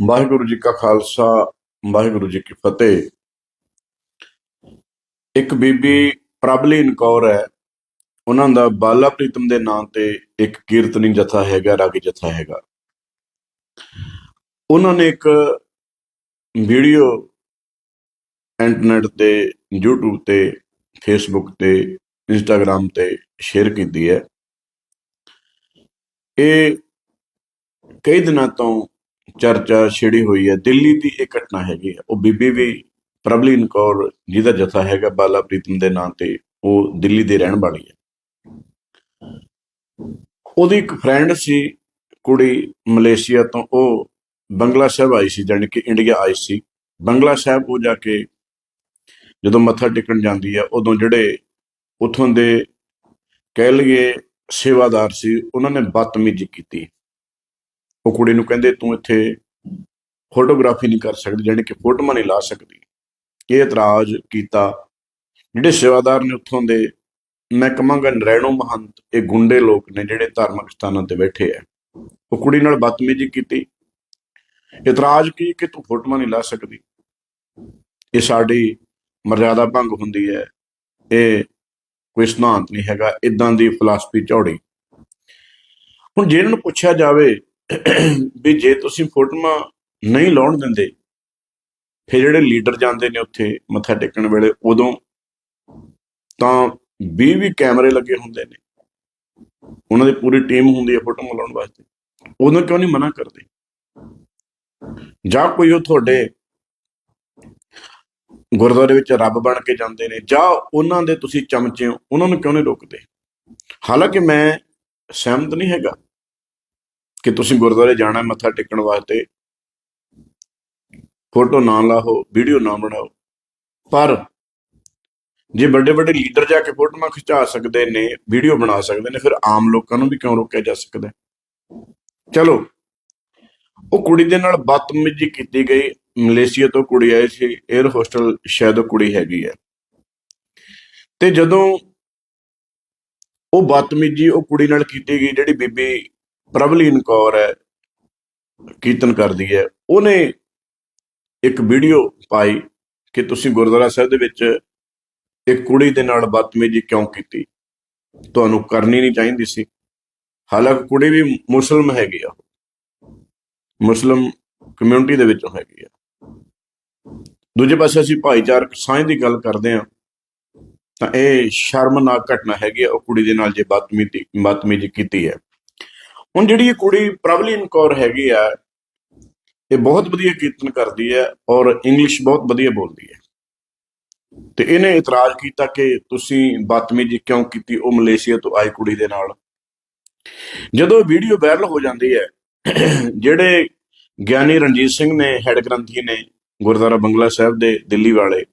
ਵਾਹਿਗੁਰੂ ਜੀ ਕਾ ਖਾਲਸਾ, ਵਾਹਿਗੁਰੂ ਜੀ ਕੀ ਫਤਿਹ। ਇੱਕ ਬੀਬੀ ਪ੍ਰਭਲੀਨ ਕੌਰ ਹੈ। ਉਹਨਾਂ ਦਾ ਬਾਲਾ ਪ੍ਰੀਤਮ ਦੇ ਨਾਂ ਤੇ ਇੱਕ ਕੀਰਤਨੀ ਜਥਾ ਹੈਗਾ, ਰਾਗੀ ਜਥਾ ਹੈਗਾ। ਉਹਨਾਂ ਨੇ ਇੱਕ ਵੀਡੀਓ ਇੰਟਰਨੈਟ ਤੇ, YouTube ਤੇ, Facebook ਤੇ, Instagram ਤੇ ਸ਼ੇਅਰ ਕੀਤੀ ਹੈ। ਇਹ ਕਈ ਦਿਨਾਂ ਤੋਂ ਚਰਚਾ ਛਿੜੀ ਹੋਈ ਹੈ। ਦਿੱਲੀ ਦੀ ਇਹ ਘਟਨਾ ਹੈਗੀ ਹੈ। ਉਹ ਬੀਬੀ ਵੀ ਪ੍ਰਬਲੀਨ ਕੌਰ ਜਿਹਦਾ ਜਥਾ ਹੈਗਾ, ਬਾਲਾ ਪ੍ਰੀਤਮ ਦੇ ਨਾਂ ਤੇ। ਉਹ ਦਿੱਲੀ ਦੇ ਰਹਿਣ ਵਾਲੀ ਹੈ। ਉਹਦੀ ਇੱਕ ਫਰੈਂਡ ਸੀ, ਕੁੜੀ ਮਲੇਸ਼ੀਆ ਤੋਂ। ਉਹ ਬੰਗਲਾ ਸਾਹਿਬ ਆਈ ਸੀ, ਜਾਣੀ ਕਿ ਇੰਡੀਆ ਆਈ ਸੀ। ਬੰਗਲਾ ਸਾਹਿਬ ਉਹ ਜਾ ਕੇ ਜਦੋਂ ਮੱਥਾ ਟੇਕਣ ਜਾਂਦੀ ਹੈ, ਉਦੋਂ ਜਿਹੜੇ ਉਥੋਂ ਦੇ ਕਹਿ ਲਈਏ ਸੇਵਾਦਾਰ ਸੀ, ਉਹਨਾਂ ਨੇ ਬਦਤਮੀਜ਼ੀ ਕੀਤੀ। ਉਹ ਕੁੜੀ ਨੂੰ ਕਹਿੰਦੇ, ਤੂੰ ਇੱਥੇ ਫੋਟੋਗ੍ਰਾਫੀ ਨਹੀਂ ਕਰ ਸਕਦੀ, ਜਾਣੀ ਕਿ ਫੋਟੋਆਂ ਨਹੀਂ ਲਾ ਸਕਦੀ। ਇਹ ਇਤਰਾਜ਼ ਕੀਤਾ। ਜਿਹੜੇ ਸੇਵਾਦਾਰ ਨੇ ਉੱਥੋਂ ਦੇ, ਮੈਂ ਕਹਾਂਗਾ ਨਰੈਣੋ ਮਹੰਤ, ਇਹ ਗੁੰਡੇ ਲੋਕ ਨੇ ਜਿਹੜੇ ਧਾਰਮਿਕ ਸਥਾਨਾਂ ਤੇ ਬੈਠੇ ਆ। ਉਹ ਕੁੜੀ ਨਾਲ ਬਦਤਮੀਜ਼ੀ ਕੀਤੀ। ਇਤਰਾਜ਼ ਕੀ ਕਿ ਤੂੰ ਫੋਟੋਆਂ ਨਹੀਂ ਲਾ ਸਕਦੀ? ਇਹ ਸਾਡੀ ਮਰਜ਼ਾਦਾ ਭੰਗ ਹੁੰਦੀ ਹੈ। ਇਹ ਕੋਈ ਸਿਧਾਂਤ ਨਹੀਂ ਹੈਗਾ ਇਦਾਂ ਦੀ ਫਿਲਾਸਫੀ ਝੌੜੀ ਹੁਣ ਜੇ ਇਹਨਾਂ ਨੂੰ ਪੁੱਛਿਆ ਜਾਵੇ ਵੀ ਜੇ ਤੁਸੀਂ ਫੋਟੋਆਂ ਨਹੀਂ ਲਾਉਣ ਦਿੰਦੇ, ਫਿਰ ਜਿਹੜੇ ਲੀਡਰ ਜਾਂਦੇ ਨੇ ਉੱਥੇ ਮੱਥਾ ਟੇਕਣ ਵੇਲੇ, ਉਦੋਂ ਤਾਂ 20 ਵੀ ਕੈਮਰੇ ਲੱਗੇ ਹੁੰਦੇ ਨੇ। ਉਹਨਾਂ ਦੀ ਪੂਰੀ ਟੀਮ ਹੁੰਦੀ ਹੈ ਫੋਟੋਆਂ ਲਾਉਣ ਵਾਸਤੇ। ਉਦੋਂ ਕਿਉਂ ਨਹੀਂ ਮਨਾ ਕਰਦੇ? ਜਾਂ ਕੋਈ ਉਹ ਤੁਹਾਡੇ ਗੁਰਦੁਆਰੇ ਵਿੱਚ ਰੱਬ ਬਣ ਕੇ ਜਾਂਦੇ ਨੇ, ਜਾਂ ਉਹਨਾਂ ਦੇ ਤੁਸੀਂ ਚਮਚੇ ਹੋ ਉਹਨਾਂ ਨੂੰ ਕਿਉਂ ਨਹੀਂ ਰੋਕਦੇ? ਹਾਲਾਂਕਿ ਮੈਂ ਸਹਿਮਤ ਨਹੀਂ ਹੈਗਾ। ਕਿ ਤੁਸੀਂ ਗੁਰਦੁਆਰੇ ਜਾਣਾ ਮੱਥਾ ਟੇਕਣ ਵਾਸਤੇ। ਫੋਟੋ ਨਾ ਲਾਓ ਵੀਡੀਓ ਨਾ ਬਣਾਓ। ਪਰ ਜੇ ਵੱਡੇ ਵੱਡੇ ਲੀਡਰ ਜਾ ਕੇ ਫੋਟੋਆਂ ਖਿਚਾ ਸਕਦੇ ਨੇ, ਵੀਡੀਓ ਬਣਾ ਸਕਦੇ ਨੇ, ਫਿਰ ਆਮ ਲੋਕਾਂ ਨੂੰ ਵੀ ਕਿਉਂ ਰੋਕਿਆ ਜਾ ਸਕਦਾ ਚਲੋ, ਉਹ ਕੁੜੀ ਦੇ ਨਾਲ ਬਦਤਮੀਜ਼ੀ ਕੀਤੀ ਗਈ। ਮਲੇਸ਼ੀਆ ਤੋਂ ਕੁੜੀ ਆਈ ਸੀ, 에ਅਰ ਹੋਸਟਲ ਸ਼ਾਇਦ ਉਹ ਕੁੜੀ ਹੈਗੀ ਹੈ। ਤੇ ਜਦੋਂ ਉਹ ਬਦਤਮੀਜ਼ੀ ਉਹ ਕੁੜੀ ਨਾਲ ਕੀਤੀ ਗਈ, ਜਿਹੜੀ ਬੀਬੀ ਪ੍ਰਭਲੀਨ ਕੌਰ ਹੈ, ਕੀਰਤਨ ਕਰਦੀ ਹੈ। ਉਹਨੇ ਇੱਕ ਵੀਡੀਓ ਪਾਈ ਕਿ ਤੁਸੀਂ ਗੁਰਦੁਆਰਾ ਸਾਹਿਬ ਦੇ ਵਿੱਚ ਇੱਕ ਕੁੜੀ ਦੇ ਨਾਲ ਬਦਤਮੀਜ਼ੀ ਕਿਉਂ ਕੀਤੀ? ਤੁਹਾਨੂੰ ਕਰਨੀ ਨਹੀਂ ਚਾਹੀਦੀ ਸੀ। ਹਾਲਾਂਕਿ ਕੁੜੀ ਵੀ ਮੁਸਲਮ ਹੈਗੀ ਆ। ਮੁਸਲਮ ਕਮਿਊਨਿਟੀ ਦੇ ਵਿੱਚੋਂ ਹੈਗੀ ਆ। ਦੂਜੇ ਪਾਸੇ ਅਸੀਂ ਭਾਈਚਾਰਕ ਸਾਂਝ ਦੀ ਗੱਲ ਕਰਦੇ ਹਾਂ। ਤਾਂ ਇਹ ਸ਼ਰਮਨਾਕ ਘਟਨਾ ਹੈਗੀ ਆ, ਉਹ ਕੁੜੀ ਦੇ ਨਾਲ ਜੇ ਬਦਤਮੀਜ਼ੀ ਬਦਤਮੀਜ਼ੀ ਕੀਤੀ ਹੈ। ਹੁਣ ਜਿਹੜੀ ਇਹ ਕੁੜੀ ਪ੍ਰਬਲੀਨ ਕੌਰ ਹੈਗੀ ਆ, ਇਹ ਬਹੁਤ ਵਧੀਆ ਕੀਰਤਨ ਕਰਦੀ ਹੈ ਔਰ ਇੰਗਲਿਸ਼ ਬਹੁਤ ਵਧੀਆ ਬੋਲਦੀ ਹੈ। ਤੇ ਇਹਨੇ ਇਤਰਾਜ਼ ਕੀਤਾ ਕਿ ਤੁਸੀਂ ਬਦਤਮੀਜ਼ੀ ਕਿਉਂ ਕੀਤੀ ਉਹ ਮਲੇਸ਼ੀਆ ਤੋਂ ਆਈ ਕੁੜੀ ਦੇ ਨਾਲ। ਜਦੋਂ ਵੀਡੀਓ ਵਾਇਰਲ ਹੋ ਜਾਂਦੀ ਹੈ, ਜਿਹੜੇ ਗਿਆਨੀ ਰਣਜੀਤ ਸਿੰਘ ਨੇ, ਹੈਡ ਗ੍ਰੰਥੀ ਨੇ, ਗੁਰਦੁਆਰਾ ਬੰਗਲਾ ਸਾਹਿਬ ਦੇ ਦਿੱਲੀ ਵਾਲੇ,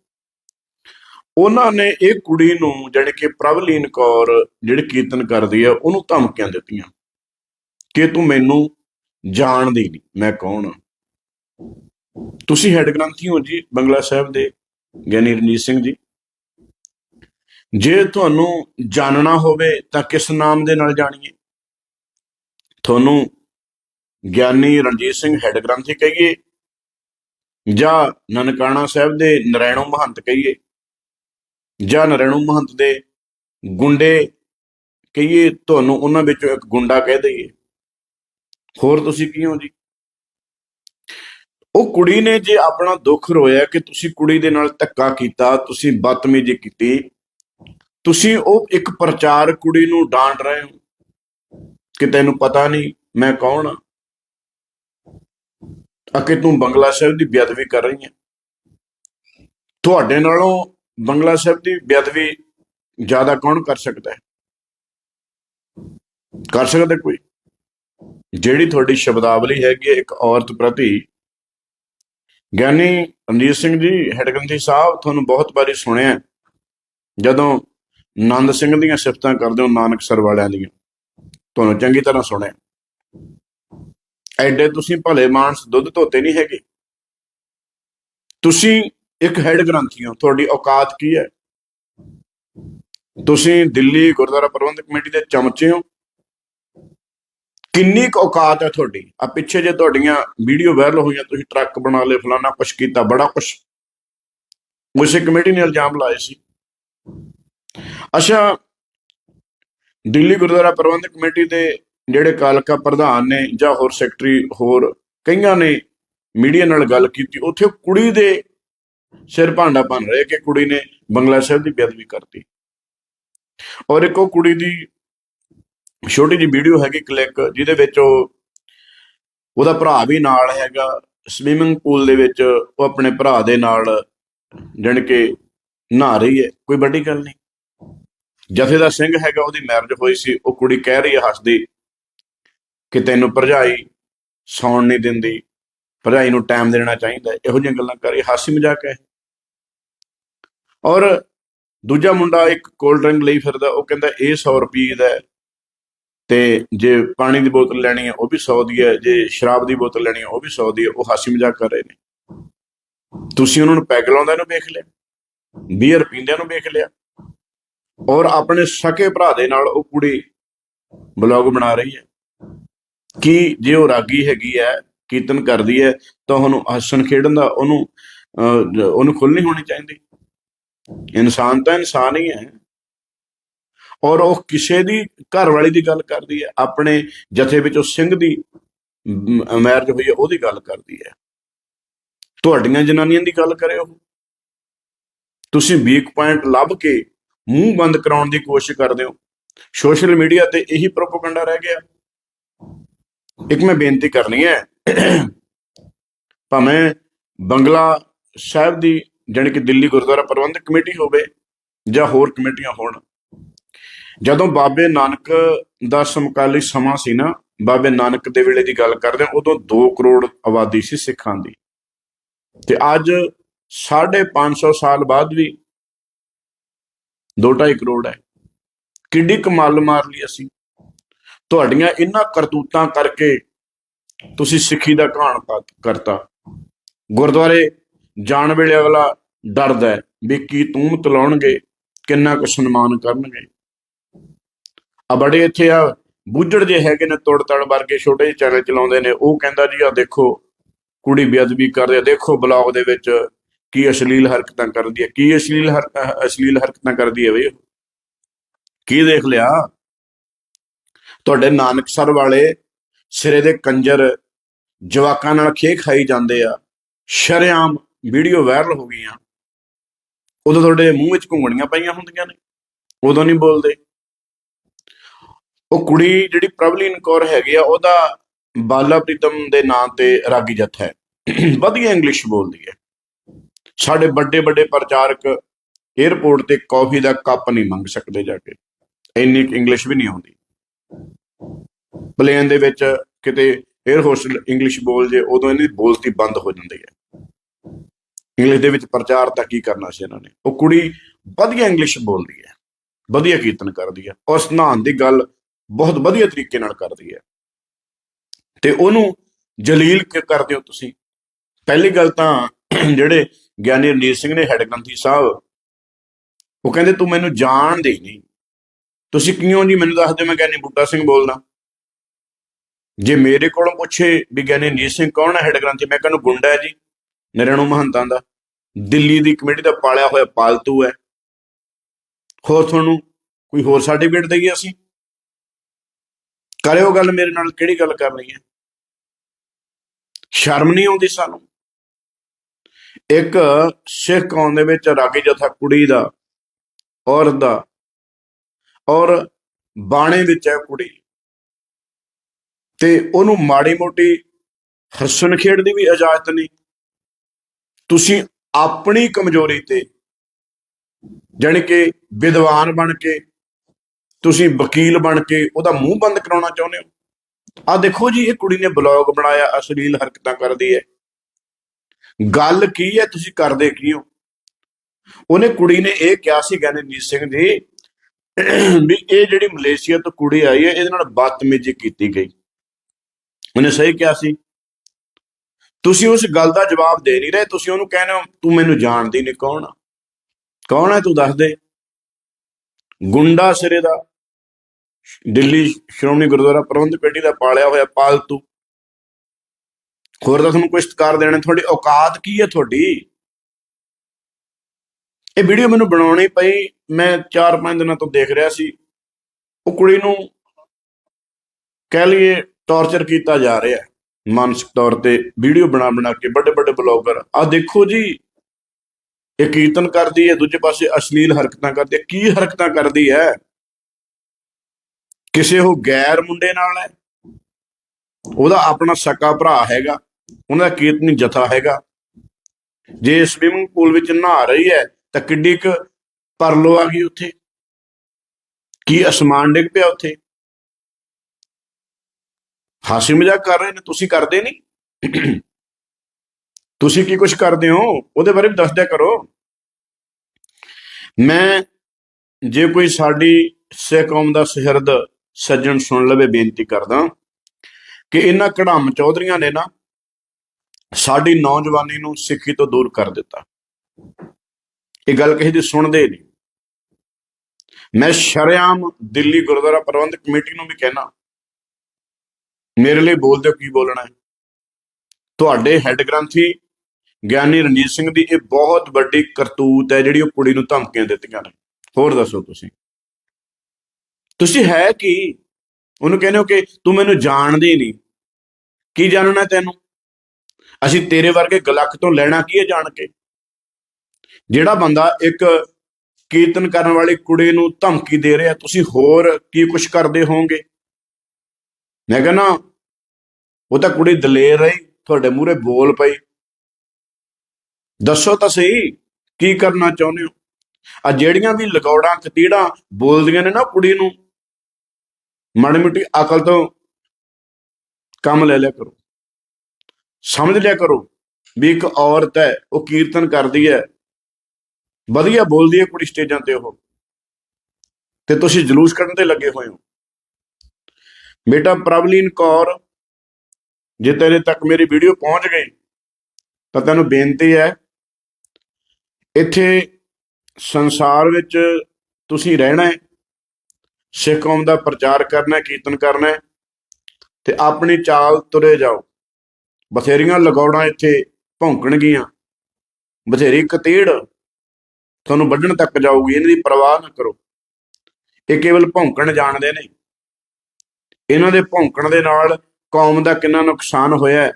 ਉਹਨਾਂ ਨੇ ਇਹ ਕੁੜੀ ਨੂੰ ਜਿਹੜੀ ਕਿ ਪ੍ਰਭਲੀਨ ਕੌਰ ਜਿਹੜੀ ਕੀਰਤਨ ਕਰਦੀ ਹੈ, ਉਹਨੂੰ ਧਮਕੀਆਂ ਦਿੱਤੀਆਂ। ਕਿ ਤੂੰ ਮੈਨੂੰ ਜਾਣਦੀ ਨਹੀਂ। ਮੈਂ ਕੌਣ ਹਾਂ ਤੁਸੀਂ ਹੈੱਡ ਗ੍ਰੰਥੀ ਹੋ ਜੀ ਬੰਗਲਾ ਸਾਹਿਬ ਦੇ ਗਿਆਨੀ ਰਣਜੀਤ ਸਿੰਘ ਜੀ। ਜੇ ਤੁਹਾਨੂੰ ਜਾਣਨਾ ਹੋਵੇ ਤਾਂ ਕਿਸ ਨਾਮ ਦੇ ਨਾਲ ਜਾਣੀਏ? ਤੁਹਾਨੂੰ ਗਿਆਨੀ ਰਣਜੀਤ ਸਿੰਘ ਹੈੱਡ ਗ੍ਰੰਥੀ ਕਹੀਏ ਜਾਂ ਨਨਕਾਣਾ ਸਾਹਿਬ ਦੇ ਨਰੈਣੋ ਮਹੰਤ ਕਹੀਏ ਜਾਂ ਨਰੈਣੋ ਮਹੰਤ ਦੇ ਗੁੰਡੇ ਕਹੀਏ, ਤੁਹਾਨੂੰ ਉਹਨਾਂ ਵਿੱਚੋਂ ਇੱਕ ਗੁੰਡਾ ਕਹਿ ਦਈਏ। ਹੋਰ ਤੁਸੀਂ ਕੀ ਹੋ ਜੀ? ਉਹ ਕੁੜੀ ਨੇ ਜੇ ਆਪਣਾ ਦੁੱਖ ਰੋਇਆ ਕਿ ਤੁਸੀਂ ਕੁੜੀ ਦੇ ਨਾਲ ਧੱਕਾ ਕੀਤਾ, ਤੁਸੀਂ ਬਦਤਮੀਜ਼ੀ ਕੀਤੀ, ਤੁਸੀਂ ਉਹ ਇੱਕ ਪ੍ਰਚਾਰ ਕੁੜੀ ਨੂੰ ਡਾਂਟ ਰਹੇ ਹੋ? ਕਿ ਤੈਨੂੰ ਪਤਾ ਨਹੀਂ ਮੈਂ ਕੌਣ ਆ? ਅਕੇ ਤੂੰ ਬੰਗਲਾ ਸਾਹਿਬ ਦੀ ਬੇਅਦਬੀ ਕਰ ਰਹੀ ਹੈ। ਤੁਹਾਡੇ ਨਾਲੋਂ ਬੰਗਲਾ ਸਾਹਿਬ ਦੀ ਬੇਅਦਬੀ ਜ਼ਿਆਦਾ ਕੌਣ ਕਰ ਸਕਦਾ ਹੈ? ਕਰ ਸਕਦਾ ਕੋਈ? ਜਿਹੜੀ ਤੁਹਾਡੀ ਸ਼ਬਦਾਵਲੀ ਹੈਗੀ ਹੈ ਇੱਕ ਔਰਤ ਪ੍ਰਤੀ, ਗਿਆਨੀ ਰਣਜੀਤ ਸਿੰਘ ਜੀ ਹੈਡ ਗ੍ਰੰਥੀ ਸਾਹਿਬ ਤੁਹਾਨੂੰ ਬਹੁਤ ਵਾਰੀ ਸੁਣਿਆ ਜਦੋਂ ਨੰਦ ਸਿੰਘ ਦੀਆਂ ਸਿਫਤਾਂ ਕਰਦੇ ਹੋ ਨਾਨਕ ਸਰ ਵਾਲਿਆਂ ਦੀਆਂ, ਤੁਹਾਨੂੰ ਚੰਗੀ ਤਰ੍ਹਾਂ ਸੁਣਿਆ ਐਡੇ ਤੁਸੀਂ ਭਲੇ ਮਾਨਸ ਦੁੱਧ ਧੋਤੇ ਨਹੀਂ ਹੈਗੇ। ਤੁਸੀਂ ਇੱਕ ਹੈਡ ਗ੍ਰੰਥੀ ਹੋ, ਤੁਹਾਡੀ ਔਕਾਤ ਕੀ ਹੈ? ਤੁਸੀਂ ਦਿੱਲੀ ਗੁਰਦੁਆਰਾ ਪ੍ਰਬੰਧਕ ਕਮੇਟੀ ਦੇ ਚਮਚੇ ਹੋ ਕਿੰਨੀ ਕੁ ਔਕਾਤ ਹੈ ਤੁਹਾਡੀ? ਆ ਪਿੱਛੇ ਜੇ ਤੁਹਾਡੀਆਂ ਵੀਡੀਓ ਵਾਇਰਲ ਹੋਈਆਂ, ਤੁਸੀਂ ਟਰੱਕ ਬਣਾ ਲਏ, ਫਲਾਨਾ ਕੁਛ ਕੀਤਾ, ਬੜਾ ਕੁਛ। ਉਸੇ ਕਮੇਟੀ ਨੇ ਇਲਜ਼ਾਮ ਲਾਏ ਸੀ। ਅੱਛਾ, ਦਿੱਲੀ ਗੁਰਦੁਆਰਾ ਪ੍ਰਬੰਧਕ ਕਮੇਟੀ ਦੇ ਜਿਹੜੇ ਕਾਲਕਾ ਪ੍ਰਧਾਨ ਨੇ ਜਾਂ ਹੋਰ ਸੈਕਟਰੀ, ਹੋਰ ਕਈਆਂ ਨੇ ਮੀਡੀਆ ਨਾਲ ਗੱਲ ਕੀਤੀ, ਉੱਥੇ ਕੁੜੀ ਦੇ ਸਿਰ ਭਾਂਡਾ ਬਣ ਰਹੇ ਕਿ ਕੁੜੀ ਨੇ ਬੰਗਲਾ ਸਾਹਿਬ ਦੀ ਬੇਅਦਬੀ ਕਰਤੀ। ਔਰ ਇੱਕ ਉਹ ਕੁੜੀ ਦੀ ਛੋਟੀ ਜਿਹੀ ਵੀਡੀਓ ਹੈਗੀ ਕਲਿੱਕ ਜਿਹਦੇ ਵਿੱਚ ਉਹ, ਉਹਦਾ ਭਰਾ ਵੀ ਨਾਲ ਹੈਗਾ ਸਵਿਮਿੰਗ ਪੂਲ ਦੇ ਵਿੱਚ ਉਹ ਆਪਣੇ ਭਰਾ ਦੇ ਨਾਲ ਜਣ ਕੇ ਨਹਾ ਰਹੀ ਹੈ, ਕੋਈ ਵੱਡੀ ਗੱਲ ਨਹੀਂ। ਜਥੇ ਦਾ ਸਿੰਘ ਹੈਗਾ, ਉਹਦੀ ਮੈਰਿਜ ਹੋਈ ਸੀ, ਉਹ ਕੁੜੀ ਕਹਿ ਰਹੀ ਹੈ, ਹੱਸਦੀ, ਕਿ ਤੈਨੂੰ ਭਰਜਾਈ ਸੌਣ ਨਹੀਂ ਦਿੰਦੀ, ਭਰਜਾਈ ਨੂੰ ਟਾਈਮ ਦੇਣਾ ਚਾਹੀਦਾ ਇਹੋ ਜਿਹੀਆਂ ਗੱਲਾਂ ਕਰੀ ਹਾਸੀ ਮਜ਼ਾਕ ਹੈ। ਔਰ ਦੂਜਾ ਮੁੰਡਾ ਇੱਕ ਕੋਲਡ ਡਰਿੰਕ ਲਈ ਫਿਰਦਾ, ਉਹ ਕਹਿੰਦਾ, ਇਹ 100 ਰੁਪਏ ਦਾ ਤੇ ਜੇ ਪਾਣੀ ਦੀ ਬੋਤਲ ਲੈਣੀ ਹੈ ਉਹ ਵੀ 100 ਦੀ ਹੈ ਜੇ ਸ਼ਰਾਬ ਦੀ ਬੋਤਲ ਲੈਣੀ ਹੈ ਉਹ ਵੀ 100 ਦੀ ਹੈ ਉਹ ਹਾਸੀ ਮਜ਼ਾਕ ਕਰ ਰਹੇ ਨੇ। ਤੁਸੀਂ ਉਹਨਾਂ ਨੂੰ ਪੈਗ ਲਾਉਂਦਿਆਂ ਨੂੰ ਵੇਖ ਲਿਆ ਬੀਅਰ ਪੀਂਦਿਆਂ ਨੂੰ ਵੇਖ ਲਿਆ ਔਰ ਆਪਣੇ ਸਕੇ ਭਰਾ ਦੇ ਨਾਲ ਉਹ ਕੁੜੀ ਬਲੌਗ ਬਣਾ ਰਹੀ ਹੈ। ਕਿ ਜੇ ਉਹ ਰਾਗੀ ਹੈਗੀ ਹੈ ਕੀਰਤਨ ਕਰਦੀ ਹੈ ਤਾਂ ਉਹਨੂੰ ਹੱਸਣ ਖੇਡਣ ਦਾ ਉਹਨੂੰ ਅਹ, ਉਹਨੂੰ ਖੁੱਲ ਨਹੀਂ ਹੋਣੀ ਚਾਹੀਦੀ। ਇਨਸਾਨ ਤਾਂ ਇਨਸਾਨ ਹੀ ਹੈ। ਔਰ ਉਹ ਕਿਸੇ ਦੀ ਘਰ ਵਾਲੀ ਦੀ ਗੱਲ ਕਰਦੀ ਹੈ, ਆਪਣੇ ਜਥੇ ਵਿੱਚ ਉਹ ਸਿੰਘ ਦੀ ਮੈਰਿਜ ਹੋਈ ਹੈ, ਉਹਦੀ ਗੱਲ ਕਰਦੀ ਹੈ। ਤੁਹਾਡੀਆਂ ਜਨਾਨੀਆਂ ਦੀ ਗੱਲ ਕਰੇ ਉਹ। ਤੁਸੀਂ ਵੀਕ ਪੁਆਇੰਟ ਲੱਭ ਕੇ ਮੂੰਹ ਬੰਦ ਕਰਾਉਣ ਦੀ ਕੋਸ਼ਿਸ਼ ਕਰਦੇ ਹੋ। ਸੋਸ਼ਲ ਮੀਡੀਆ ਤੇ ਇਹੀ ਪ੍ਰੋਪਗੈਂਡਾ ਰਹਿ ਗਿਆ। ਇੱਕ ਮੈਂ ਬੇਨਤੀ ਕਰਨੀ ਹੈ, ਭਾਵੇਂ ਬੰਗਲਾ ਸਾਹਿਬ ਦੀ ਜਾਣੀ ਕਿ ਦਿੱਲੀ ਗੁਰਦੁਆਰਾ ਪ੍ਰਬੰਧਕ ਕਮੇਟੀ ਹੋਵੇ ਜਾਂ ਹੋਰ ਕਮੇਟੀਆਂ ਹੋਣ ਜਦੋਂ ਬਾਬੇ ਨਾਨਕ ਦਾ ਸਮਕਾਲੀ ਸਮਾਂ ਸੀ ਨਾ, ਬਾਬੇ ਨਾਨਕ ਦੇ ਵੇਲੇ ਦੀ ਗੱਲ ਕਰਦੇ ਹਾਂ, ਉਦੋਂ 2 ਕਰੋੜ ਆਬਾਦੀ ਸੀ ਸਿੱਖਾਂ ਦੀ। ਤੇ ਅੱਜ 550 ਸਾਲ ਬਾਅਦ ਵੀ 2.5 ਕਰੋੜ ਹੈ। ਕਿੱਡੀ ਕਮਾਲ ਮਾਰ ਲਈ ਅਸੀਂ। ਤੁਹਾਡੀਆਂ ਇਹਨਾਂ ਕਰਤੂਤਾਂ ਕਰਕੇ ਤੁਸੀਂ ਸਿੱਖੀ ਦਾ ਘਾਣ ਪਾ- ਕਰਤਾ। ਗੁਰਦੁਆਰੇ ਜਾਣ ਵੇਲੇ ਅਗਲਾ ਡਰਦਾ ਵੀ ਕੀ ਤੂੰ ਤਲਾਉਣਗੇ, ਕਿੰਨਾ ਕੁ ਸਨਮਾਨ ਕਰਨਗੇ। ਆ ਬੜੇ ਇੱਥੇ ਆ ਬੁੱਝੜ ਜੇ ਹੈਗੇ ਨੇ ਤੋੜ ਤੜ ਵਰਗੇ, ਛੋਟੇ ਜਿਹੇ ਚੈਨਲ ਚਲਾਉਂਦੇ ਨੇ। ਉਹ ਕਹਿੰਦਾ ਜੀ ਆ ਦੇਖੋ, ਕੁੜੀ ਬੇਅਦਬੀ ਕਰਦੇ ਆ। ਦੇਖੋ ਬਲੌਗ ਦੇ ਵਿੱਚ ਕੀ ਅਸ਼ਲੀਲ ਹਰਕਤਾਂ ਕਰਦੀ ਹੈ ਕੀ ਅਸ਼ਲੀਲ ਅਸ਼ਲੀਲ ਹਰਕਤਾਂ ਕਰਦੀ ਹੈ ਬਈ। ਕੀ ਦੇਖ ਲਿਆ? ਤੁਹਾਡੇ ਨਾਨਕਸਰ ਵਾਲੇ ਸਿਰੇ ਦੇ ਕੰਜਰ ਜਵਾਕਾਂ ਨਾਲ ਖੇ ਖਾਈ ਜਾਂਦੇ ਆ। ਸ਼ਰੇਆਮ ਵੀਡੀਓ ਵਾਇਰਲ ਹੋ ਗਈਆਂ। ਉਦੋਂ ਤੁਹਾਡੇ ਮੂੰਹ ਵਿੱਚ ਘੁੰਗਣੀਆਂ ਪਈਆਂ ਹੁੰਦੀਆਂ ਨੇ। ਉਦੋਂ ਨਹੀਂ ਬੋਲਦੇ। ਉਹ ਕੁੜੀ ਜਿਹੜੀ ਪ੍ਰਭਲੀਨ ਕੌਰ ਹੈਗੀ ਆ, ਉਹਦਾ ਬਾਲਾ ਪ੍ਰੀਤਮ ਦੇ ਨਾਂ ਤੇ ਰਾਗੀ ਜੱਥਾ ਹੈ। ਵਧੀਆ ਇੰਗਲਿਸ਼ ਬੋਲਦੀ ਹੈ। ਸਾਡੇ ਵੱਡੇ ਵੱਡੇ ਪ੍ਰਚਾਰਕ 에ਅਰਪੋਰਟ ਤੇ ਕਾਫੀ ਦਾ ਕੱਪ ਨਹੀਂ ਮੰਗ ਸਕਦੇ ਜਾ ਕੇ। ਇੰਨੀ ਇੰਗਲਿਸ਼ ਵੀ ਨਹੀਂ ਆਉਂਦੀ। ਪਲੇਨ ਦੇ ਵਿੱਚ ਕਿਤੇ 에ਅਰ ਹੋਸਟਲ ਇੰਗਲਿਸ਼ ਬੋਲ ਜੇ, ਉਦੋਂ ਇਹਨਾਂ ਦੀ ਬੋਲਤੀ ਬੰਦ ਹੋ ਜਾਂਦੀ ਹੈ। ਇੰਗਲਿਸ਼ ਦੇ ਵਿੱਚ ਪ੍ਰਚਾਰ ਤਾਂ ਕੀ ਕਰਨਾ ਸੀ ਇਹਨਾਂ ਨੇ? ਉਹ ਕੁੜੀ ਵਧੀਆ ਇੰਗਲਿਸ਼ ਬੋਲਦੀ ਹੈ। ਵਧੀਆ ਕੀਰਤਨ ਕਰਦੀ ਹੈ। ਔਰ ਸਨਾਨ ਦੀ ਗੱਲ ਬਹੁਤ ਵਧੀਆ ਤਰੀਕੇ ਨਾਲ ਕਰਦੀ ਹੈ। ਤੇ ਉਹਨੂੰ ਜਲੀਲ ਕਰਦੇ ਹੋ ਤੁਸੀਂ। ਪਹਿਲੀ ਗੱਲ ਤਾਂ ਜਿਹੜੇ ਗਿਆਨੀ ਰਣਜੀਤ ਸਿੰਘ ਨੇ ਹੈਡ ਗ੍ਰੰਥੀ ਸਾਹਿਬ, ਉਹ ਕਹਿੰਦੇ, ਤੂੰ ਮੈਨੂੰ ਜਾਣਦੇ ਹੀ ਨਹੀਂ। ਤੁਸੀਂ ਕਿਉਂ ਜੀ ਮੈਨੂੰ ਦੱਸ ਦਿਓ ਮੈਂ ਗਿਆਨੀ ਬੂਟਾ ਸਿੰਘ ਬੋਲਦਾ? ਜੇ ਮੇਰੇ ਕੋਲੋਂ ਪੁੱਛੇ ਵੀ ਗਿਆਨੀ ਰਣਜੀਤ ਸਿੰਘ ਕੌਣ ਹੈ ਹੈਡ ਗ੍ਰੰਥੀ, ਮੈਂ ਕਹਿੰਦਾ, ਗੁੰਡਾ ਹੈ ਜੀ, ਨਰੇਣੂ ਮਹੰਤਾਂ ਦਾ। ਦਿੱਲੀ ਦੀ ਕਮੇਟੀ ਦਾ ਪਾਲਿਆ ਹੋਇਆ ਪਾਲਤੂ ਹੈ। ਹੋਰ ਤੁਹਾਨੂੰ ਕੋਈ ਹੋਰ ਸਰਟੀਫਿਕੇਟ ਦੇਈਏ ਅਸੀਂ? ਕਰਿਓ ਗੱਲ ਮੇਰੇ ਨਾਲ, ਕਿਹੜੀ ਗੱਲ ਕਰਨੀ ਹੈ? ਸ਼ਰਮ ਨਹੀਂ ਆਉਂਦੀ ਸਾਨੂੰ। ਇੱਕ ਸਿੱਖ ਕੌਮ ਦੇ ਵਿੱਚ ਰਾਗੀ ਜਥਾ, ਕੁੜੀ ਦਾ, ਔਰਤ ਦਾ, ਔਰ ਬਾਣੇ ਵਿੱਚ ਹੈ ਕੁੜੀ। ਤੇ ਉਹਨੂੰ ਮਾੜੀ ਮੋਟੀ ਹੱਸਣ ਖੇਡ ਦੀ ਵੀ ਇਜਾਜ਼ਤ ਨਹੀਂ। ਤੁਸੀਂ ਆਪਣੀ ਕਮਜ਼ੋਰੀ ਤੇ ਜਾਣੀ ਕਿ ਵਿਦਵਾਨ ਬਣ ਕੇ ਤੁਸੀਂ ਵਕੀਲ ਬਣ ਕੇ ਉਹਦਾ ਮੂੰਹ ਬੰਦ ਕਰਾਉਣਾ ਚਾਹੁੰਦੇ ਹੋ? ਆ ਦੇਖੋ ਜੀ, ਇਹ ਕੁੜੀ ਨੇ ਬਲੌਗ ਬਣਾਇਆ, ਅਸ਼ਲੀਲ ਹਰਕਤਾਂ ਕਰਦੀ ਹੈ। ਗੱਲ ਕੀ ਹੈ, ਤੁਸੀਂ ਕਰਦੇ ਕੀ ਹੋ? ਉਹਨੇ ਕੁੜੀ ਨੇ ਇਹ ਕਿਹਾ ਸੀ ਗਿਆਨਜੀਤ ਸਿੰਘ ਦੀ ਵੀ ਇਹ ਜਿਹੜੀ ਮਲੇਸ਼ੀਆ ਤੋਂ ਕੁੜੀ ਆਈ ਹੈ, ਇਹਦੇ ਨਾਲ ਬਦਤਮੀਜ਼ੀ ਕੀਤੀ ਗਈ। ਉਹਨੇ ਸਹੀ ਕਿਹਾ ਸੀ। ਤੁਸੀਂ ਉਸ ਗੱਲ ਦਾ ਜਵਾਬ ਦੇ ਨਹੀਂ ਰਹੇ, ਤੁਸੀਂ ਉਹਨੂੰ ਕਹਿੰਦੇ ਹੋ, ਤੂੰ ਮੈਨੂੰ ਜਾਣਦੀ ਨਹੀਂ ਕੌਣ ਆ? ਕੌਣ ਹੈ ਤੂੰ? ਦੱਸ ਦੇ। ਗੁੰਡਾ ਸਿਰੇ ਦਾ ਦਿੱਲੀ ਸ਼੍ਰੋਮਣੀ ਗੁਰਦੁਆਰਾ ਪ੍ਰਬੰਧਕ ਕਮੇਟੀ ਦਾ ਪਾਲਿਆ ਹੋਇਆ ਪਾਲਤੂ। ਹੋਰ ਤਾਂ ਤੁਹਾਨੂੰ ਕੋਈ ਸਤਿਕਾਰ ਦੇਣਾ, ਤੁਹਾਡੀ ਔਕਾਤ ਕੀ ਹੈ ਤੁਹਾਡੀ? ਇਹ ਵੀਡੀਓ ਮੈਨੂੰ ਬਣਾਉਣੀ ਪਈ, ਮੈਂ 4-5 ਦਿਨਾਂ ਤੋਂ ਦੇਖ ਰਿਹਾ ਸੀ। ਉਹ ਕੁੜੀ ਨੂੰ ਕਹਿ ਲਈਏ ਟੌਰਚਰ ਕੀਤਾ ਜਾ ਰਿਹਾ ਮਾਨਸਿਕ ਤੌਰ ਤੇ ਵੀਡੀਓ ਬਣਾ ਬਣਾ ਕੇ, ਵੱਡੇ ਵੱਡੇ ਬਲੌਗਰ। ਆ ਦੇਖੋ ਜੀ, ਇਹ ਕੀਰਤਨ ਕਰਦੀ ਹੈ, ਦੂਜੇ ਪਾਸੇ ਅਸ਼ਲੀਲ ਹਰਕਤਾਂ ਕਰਦੀ ਹੈ। ਕੀ ਹਰਕਤਾਂ ਕਰਦੀ ਹੈ? ਕਿਸੇ ਉਹ ਗੈਰ ਮੁੰਡੇ ਨਾਲ ਹੈ। ਉਹਦਾ ਆਪਣਾ ਸਕਾ ਭਰਾ ਹੈਗਾ ਉਹਨਾਂ ਦਾ ਕੀਰਤਨੀ ਜਥਾ ਹੈਗਾ। ਜੇ ਸਵਿਮਿੰਗ ਪੂਲ ਵਿੱਚ ਨਹਾ ਰਹੀ ਹੈ, ਤਾਂ ਕਿੱਡੀ ਕੁ ਪਰਲੋ ਆ ਗਈ ਉੱਥੇ। ਕੀ ਅਸਮਾਨ ਡਿੱਗ ਪਿਆ ਉੱਥੇ? ਹਾਸੀ ਮਜ਼ਾਕ ਕਰ ਰਹੇ ਨੇ, ਤੁਸੀਂ ਕਰਦੇ ਨਹੀਂ? ਤੁਸੀਂ ਕੀ ਕੁਝ ਕਰਦੇ ਹੋ? ਉਹਦੇ ਬਾਰੇ ਵੀ ਦੱਸਦਿਆ ਕਰੋ। ਮੈਂ, ਜੇ ਕੋਈ ਸਾਡੀ ਸਿੱਖ ਕੌਮ ਦਾ ਸਿਰਦ ਸੱਜਣ ਸੁਣ ਲਵੇ, ਬੇਨਤੀ ਕਰਦਾ ਕਿ ਇਹਨਾਂ ਕੜਾਮ ਚੌਧਰੀਆਂ ਨੇ ਨਾ ਸਾਡੀ ਨੌਜਵਾਨੀ ਨੂੰ ਸਿੱਖੀ ਤੋਂ ਦੂਰ ਕਰ ਦਿੱਤਾ। ਇਹ ਗੱਲ ਕਿਸੇ ਦੀ ਸੁਣਦੇ ਨਹੀਂ। ਮੈਂ ਸ਼ਰਿਆਮ ਦਿੱਲੀ ਗੁਰਦੁਆਰਾ ਪ੍ਰਬੰਧਕ ਕਮੇਟੀ ਨੂੰ ਵੀ ਕਹਿਣਾ, ਮੇਰੇ ਲਈ ਬੋਲਦੇ ਹੋ ਕੀ ਬੋਲਣਾ ਹੈ। ਤੁਹਾਡੇ ਹੈੱਡ ਗ੍ਰੰਥੀ ਗਿਆਨੀ ਰਣਜੀਤ ਸਿੰਘ ਦੀ ਇਹ ਬਹੁਤ ਵੱਡੀ ਕਰਤੂਤ ਹੈ ਜਿਹੜੀ ਉਹ ਕੁੜੀ ਨੂੰ ਧਮਕੀਆਂ ਦਿੱਤੀਆਂ ਨੇ। ਹੋਰ ਦੱਸੋ ਤੁਸੀਂ। ਤੁਸੀਂ ਹੈ ਕੀ? ਉਹਨੂੰ ਕਹਿੰਦੇ ਹੋ ਕਿ ਤੂੰ ਮੈਨੂੰ ਜਾਣਦੀ ਨਹੀਂ। ਕੀ ਜਾਣਨਾ ਤੈਨੂੰ? ਅਸੀਂ ਤੇਰੇ ਵਰਗੇ ਗਲਕ ਤੋਂ ਲੈਣਾ ਕੀ ਹੈ ਜਾਣ ਕੇ? ਜਿਹੜਾ ਬੰਦਾ ਇੱਕ ਕੀਰਤਨ ਕਰਨ ਵਾਲੀ ਕੁੜੀ ਨੂੰ ਧਮਕੀ ਦੇ ਰਿਹਾ, ਤੁਸੀਂ ਹੋਰ ਕੀ ਕੁਝ ਕਰਦੇ ਹੋਵੋਗੇ? ਮੈਂ ਕਹਿੰਦਾ ਉਹ ਤਾਂ ਕੁੜੀ ਦਲੇਰ ਰਹੀ, ਤੁਹਾਡੇ ਮੂਹਰੇ ਬੋਲ ਪਈ। ਦੱਸੋ ਤਾਂ ਸਹੀ, ਕੀ ਕਰਨਾ ਚਾਹੁੰਦੇ ਹੋ? ਆ ਜਿਹੜੀਆਂ ਵੀ ਲਗੌੜਾਂ ਕਤੀੜਾਂ ਬੋਲਦੀਆਂ ਨੇ ਨਾ ਕੁੜੀ ਨੂੰ ਮਾੜੀ ਮੋਟੀ ਅਕਲ ਤੋਂ ਕੰਮ ਲੈ ਲਿਆ ਕਰੋ। ਸਮਝ ਲਿਆ ਕਰੋ ਵੀ ਇੱਕ ਔਰਤ ਹੈ, ਉਹ ਕੀਰਤਨ ਕਰਦੀ ਹੈ। ਵਧੀਆ ਬੋਲਦੀ ਹੈ ਕੁੜੀ ਸਟੇਜਾਂ ਤੇ ਉਹ। ਤੇ ਤੁਸੀਂ ਜਲੂਸ ਕੱਢਣ ਤੇ ਲੱਗੇ ਹੋਏ ਹੋ। ਬੇਟਾ ਪ੍ਰਬਲੀਨ ਕੌਰ, ਜੇ ਤੇਰੇ ਤੱਕ ਮੇਰੀ ਵੀਡੀਓ ਪਹੁੰਚ ਗਈ, ਤਾਂ ਤੈਨੂੰ ਬੇਨਤੀ ਹੈ, ਇੱਥੇ ਸੰਸਾਰ ਵਿੱਚ ਤੁਸੀਂ ਰਹਿਣਾ ਹੈ। ਸਿੱਖ ਕੌਮ ਦਾ ਪ੍ਰਚਾਰ ਕਰਨਾ ਹੈ ਕੀਰਤਨ ਕਰਨਾ ਹੈ ਤੇ ਆਪਣੀ ਚਾਲ ਤੁਰੇ ਜਾਓ। ਬਥੇਰੀਆਂ ਲਗਾਉਣਾ ਇੱਥੇ ਭੌਂਕਣਗੀਆਂ। ਬਥੇਰੀ ਕਤੀੜ ਤੁਹਾਨੂੰ ਵੱਢਣ ਤੱਕ ਜਾਊਗੀ, ਇਹਨਾਂ ਦੀ ਪਰਵਾਹ ਨਾ ਕਰੋ। ਇਹ ਕੇਵਲ ਭੌਂਕਣ ਜਾਣਦੇ ਨੇ। ਇਹਨਾਂ ਦੇ ਭੌਂਕਣ ਦੇ ਨਾਲ ਕੌਮ ਦਾ ਕਿੰਨਾ ਨੁਕਸਾਨ ਹੋਇਆ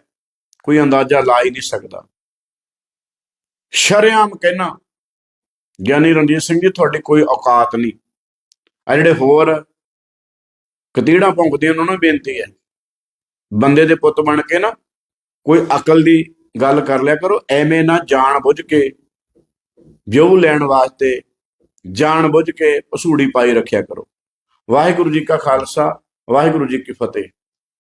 ਕੋਈ ਅੰਦਾਜ਼ਾ ਲਾ ਹੀ ਨਹੀਂ ਸਕਦਾ। ਸ਼ਰੇਆਮ ਕਹਿਣਾ, ਗਿਆਨੀ ਰਣਜੀਤ ਸਿੰਘ ਜੀ, ਤੁਹਾਡੀ ਕੋਈ ਔਕਾਤ ਨਹੀਂ। ਆ ਜਿਹੜੇ ਹੋਰ ਕਤੀੜਾਂ ਭੌਂਕਦੀਆਂ ਉਹਨਾਂ ਨੂੰ ਬੇਨਤੀ ਹੈ। ਬੰਦੇ ਦੇ ਪੁੱਤ ਬਣ ਕੇ ਨਾ ਕੋਈ ਅਕਲ ਦੀ ਗੱਲ ਕਰ ਲਿਆ ਕਰੋ, ਐਵੇਂ ਨਾ ਜਾਣ ਬੁੱਝ ਕੇ ਵਿਊ ਲੈਣ ਵਾਸਤੇ ਜਾਣ ਬੁੱਝ ਕੇ ਪਸੂੜੀ ਪਾਈ ਰੱਖਿਆ ਕਰੋ। ਵਾਹਿਗੁਰੂ ਜੀ ਕਾ ਖਾਲਸਾ, ਵਾਹਿਗੁਰੂ ਜੀ ਕੀ ਫਤਿਹ।